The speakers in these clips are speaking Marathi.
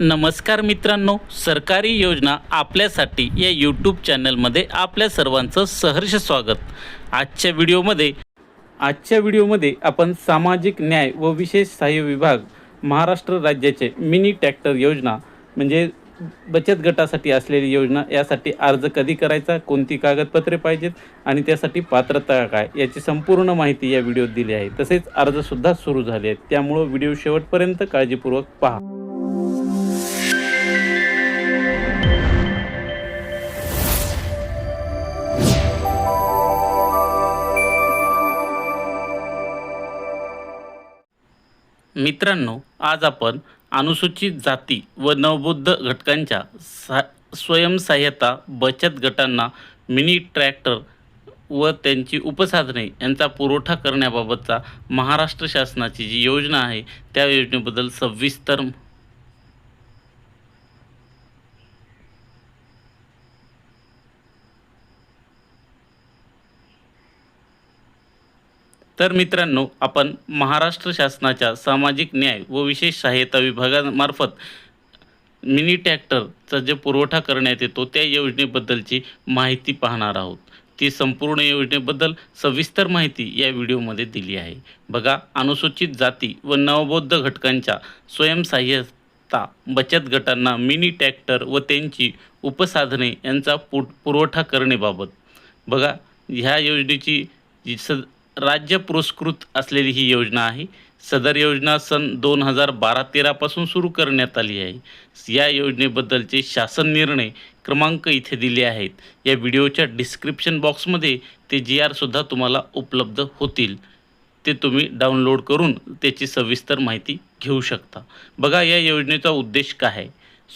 नमस्कार मित्रांनो सरकारी योजना आपल्यासाठी या यूट्यूब चॅनलमध्ये आपल्या सर्वांचं सहर्ष स्वागत. आजच्या व्हिडिओमध्ये आजच्या व्हिडिओमध्ये आपण सामाजिक न्याय व विशेष सहाय्य विभाग महाराष्ट्र राज्याचे मिनी ट्रॅक्टर योजना म्हणजे बचत गटासाठी असलेली योजना यासाठी अर्ज कधी करायचा कोणती कागदपत्रे पाहिजेत आणि त्यासाठी पात्रता काय याची संपूर्ण माहिती या व्हिडिओत दिली आहे. तसेच अर्जसुद्धा सुरू झाले आहेत. त्यामुळं व्हिडिओ शेवटपर्यंत काळजीपूर्वक पहा. मित्रांनो आज आपण अनुसूचित जाती व नवबुद्ध घटकांच्या सा स्वयंसहाय्यता बचत गटांना मिनी ट्रॅक्टर व त्यांची उपसाधने यांचा पुरवठा करण्याबाबतचा महाराष्ट्र शासनाची जी योजना आहे त्या योजनेबद्दल सविस्तर तर मित्रांनो आपण महाराष्ट्र शासनाच्या सामाजिक न्याय व विशेष सहाय्यता विभागामार्फत मिनी ट्रॅक्टरचा जे पुरवठा करण्यात येतो त्या योजनेबद्दलची माहिती पाहणार आहोत. ती संपूर्ण योजनेबद्दल सविस्तर माहिती या व्हिडिओमध्ये दिली आहे. बघा अनुसूचित जाती व नवबौद्ध घटकांच्या स्वयंसहाय्यता बचत गटांना मिनी ट्रॅक्टर व त्यांची उपसाधने यांचा पु पुरवठा करणेबाबत बघा ह्या योजनेची जी स राज्य पुरस्कृत असलेली ही योजना आहे. सदर योजना सन दोन हजार बारा तेरापासून सुरू करण्यात आली आहे. या योजनेबद्दलचे शासन निर्णय क्रमांक इथे दिले आहेत. या व्हिडिओच्या डिस्क्रिप्शन बॉक्समध्ये ते जी आरसुद्धा तुम्हाला उपलब्ध होतील. ते तुम्ही डाउनलोड करून त्याची सविस्तर माहिती घेऊ शकता. बघा या योजनेचा उद्देश काय आहे?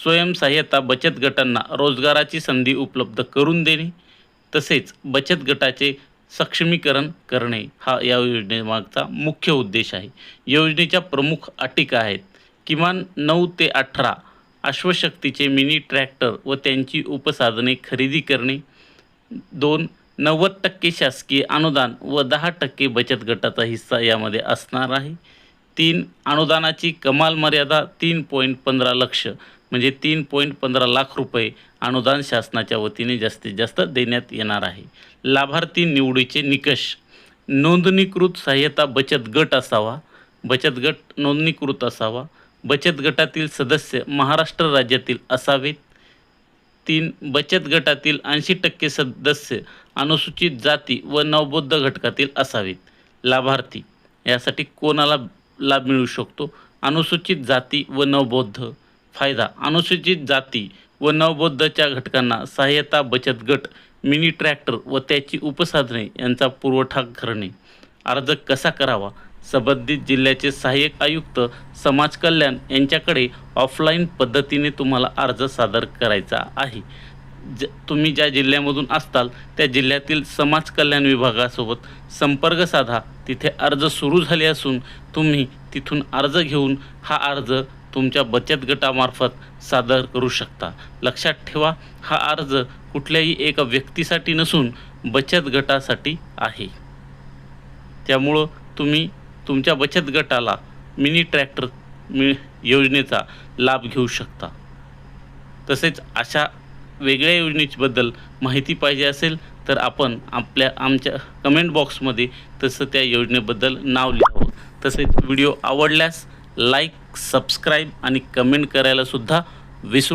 स्वयंसहाय्यता बचत गटांना रोजगाराची संधी उपलब्ध करून देणे. तसेच बचत गटाचे सक्षमीकरण करणे हा या योजनेमागचा मुख्य उद्देश आहे. योजनेच्या प्रमुख अटी काय आहेत. किमान नऊ ते अठरा अश्वशक्तीचे मिनी ट्रॅक्टर व त्यांची उपसाधने खरेदी करणे. दोन नव्वद टक्के शासकीय अनुदान व दहा टक्के बचत गटाचा हिस्सा यामध्ये असणार आहे. तीन अनुदानाची कमाल मर्यादा तीन पॉईंट पंधरा लक्ष म्हणजे तीन पॉईंट पंधरा लाख रुपये अनुदान शासनाच्या वतीने जास्तीत जास्त देण्यात येणार आहे. लाभार्थी निवडीचे निकष. नोंदणीकृत सहाय्यता बचत गट असावा. बचत गट नोंदणीकृत असावा. बचत गटातील सदस्य महाराष्ट्र राज्यातील असावेत. तीन बचत गटातील ऐंशी टक्के सदस्य अनुसूचित जाती व नवबौद्ध घटकातील असावेत. लाभार्थी यासाठी कोणाला लाभ मिळू शकतो? अनुसूचित जाती व नवबौद्ध. फायदा. अनुसूचित जाती व नवबौद्धच्या घटकांना सहाय्यता बचत गट मिनी ट्रॅक्टर व त्याची उपसाधने यांचा पुरवठा करणे. अर्ज कसा करावा? संबंधित जिल्ह्याचे सहाय्यक आयुक्त समाज कल्याण यांच्याकडे ऑफलाईन पद्धतीने तुम्हाला अर्ज सादर करायचा आहे. ज तुम्ही ज्या जिल्ह्यामधून असताल त्या जिल्ह्यातील समाज कल्याण विभागासोबत संपर्क साधा. तिथे अर्ज सुरू झाले असून तुम्ही तिथून अर्ज घेऊन हा अर्ज तुमच्या बचत गटामार्फत सादर करू शकता. लक्षात ठेवा हा अर्ज कुठल्याही एका व्यक्तीसाठी नसून बचत गटासाठी आहे. त्यामुळं तुम्ही तुमच्या बचत गटाला मिनी ट्रॅक्टर मि योजनेचा लाभ घेऊ शकता. तसेच अशा वेगळ्या योजनेबद्दल माहिती पाहिजे असेल तर आपण आपल्या आमच्या कमेंट बॉक्समध्ये तसं त्या योजनेबद्दल नाव लिहावं. तसेच व्हिडिओ आवडल्यास लाईक सबस्क्राईब आणि कमेंट करायला सुद्धा विसरू